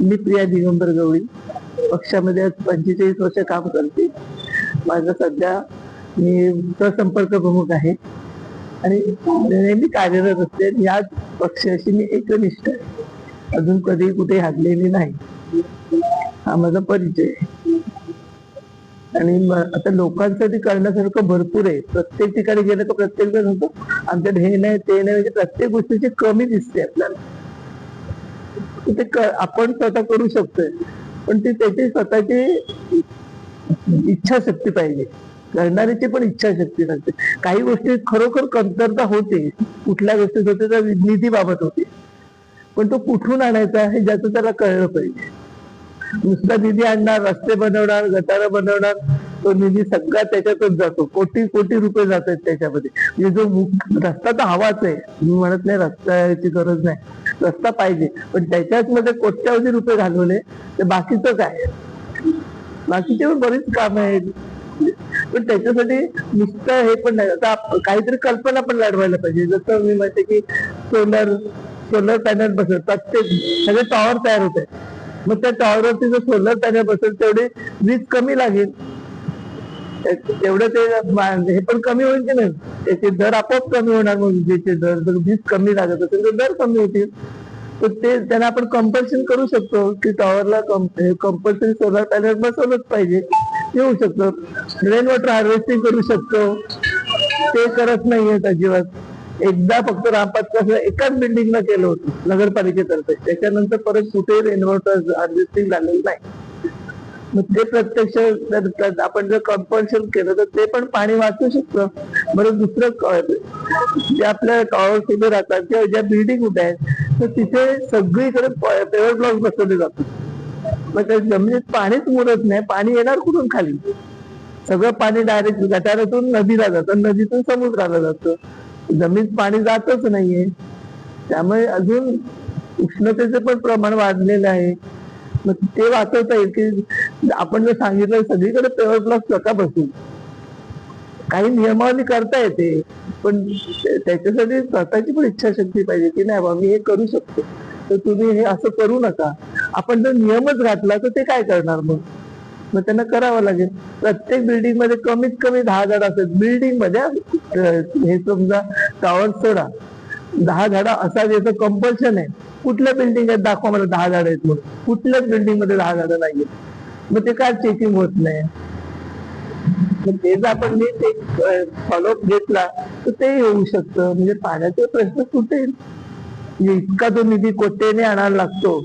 मी प्रिया दिगंबर गवळी. पक्षामध्ये आज पंचेचाळीस वर्ष काम करते. माझं सध्या मी सहसंपर्क प्रमुख आहे. आणि नेहमी कार्यरत असते. आणि याच पक्षाशी मी एकनिष्ठ आहे. अजून कधी कुठे हाडलेली नाही. हा माझा परिचय. आहे आणि आता लोकांसाठी करण्यासारखं भरपूर आहे. प्रत्येक ठिकाणी गेलं तर प्रत्येक जण होतो. आमच्याकडे हे नाही ते नाही म्हणजे प्रत्येक गोष्टीची कमी दिसते आपल्याला. ते आपण स्वतः करू शकतोय. पण ती त्याची स्वतःची इच्छाशक्ती पाहिजे. करणाऱ्याची पण इच्छाशक्ती नसते. काही गोष्टी खरोखर कमतरता होते. कुठल्या गोष्टी होते तर निधी बाबत होते. पण तो कुठून आणायचा हे ज्याचं त्याला कळलं पाहिजे. नुसता निधी आणणार रस्ते बनवणार गटार बनवणार तो निधी सगळा त्याच्यातच जातो. कोटी कोटी रुपये जात आहेत त्याच्यामध्ये. म्हणजे जो मुख- रस्ता तर हवाच आहे. मी म्हणत नाही रस्त्याची गरज नाही. रस्ता पाहिजे. पण त्याच्याच मध्ये कोट्यावधी रुपये घालवले ते बाकीचंच आहे बाकीचे पण बरीच काम आहेत. पण त्याच्यासाठी नुसतं हे पण नाही. आता काहीतरी कल्पना पण लाडवायला पाहिजे. जसं मी म्हणते की सोलर सोलर पॅनल बसेल प्रत्येक सगळे टॉवर तयार होत आहेत. मग त्या टॉवरवरती जर सोलर पॅनल बसेल तेवढी वीज कमी लागेल. तेवढं ते हे पण कमी होईल की नाही? त्याचे दर आपोआप कमी होणार मग विजेचे दर. जर वीज कमी लागत असेल तर दर कमी होतील. तर ते त्यांना आपण कंपल्शन करू शकतो की टॉवरला कंपल्सरी सोलर पॅनल बसवलंच पाहिजे. येऊ होऊ रेन वॉटर हार्वेस्टिंग करू शकतो. ते करत नाहीयेत अजिबात. एकदा फक्त रामपात एकाच बिल्डिंगला केलं होतं नगरपालिकेतर्फे. त्याच्यानंतर परत कुठेही रेन वॉटर हार्वेस्टिंग झालेलं नाही. मग ते प्रत्यक्ष जर आपण जर कंपल्शन केलं तर ते पण पाणी वाचू शकतं. बरं दुसरं जे आपल्या टॉवर्स उभे राहतात किंवा ज्या बिल्डिंग उभ्या आहेत तर तिथे सगळीकडे पेवर ब्लॉक बसवले जातात. मग त्या जमिनीत पाणीच मुरत नाही पाणी येणार कुठून खाली? सगळं पाणी डायरेक्ट गटारातून नदीला जातं नदीतून समुद्राला जातं. जमिनीत पाणी जातच नाहीये. त्यामुळे अजून उष्णतेचं पण प्रमाण वाढलेलं आहे. मग ते वाचवता येईल की आपण जर सांगितलं सगळीकडे पेवर प्लस स्वतः बसू. काही नियमावली करता येते पण त्याच्यासाठी स्वतःची पण इच्छाशक्ती पाहिजे की नाही बाबा मी हे करू शकतो. तर तुम्ही हे असं करू नका. आपण जर नियमच घातला तर ते काय करणार मग? मग त्यांना करावं लागेल. प्रत्येक बिल्डिंगमध्ये कमीत कमी दहा झाड असतात. बिल्डिंगमध्ये हे समजा टॉवर सोडा. दहा झाडं असा याचं कंपल्शन आहे. कुठल्या बिल्डिंग आहेत दाखवा मला दहा झाडं आहेत म्हणून. कुठल्याच बिल्डिंगमध्ये दहा झाडं नाहीयेत. मग ते काय चेकिंग होत नाही. मग ते जर आपण नीट एक फॉलोअप घेतला तर ते येऊ शकतं. म्हणजे पाण्याचा प्रश्न सुटेल इतका तो निधी कोट्याने आणायला लागतो.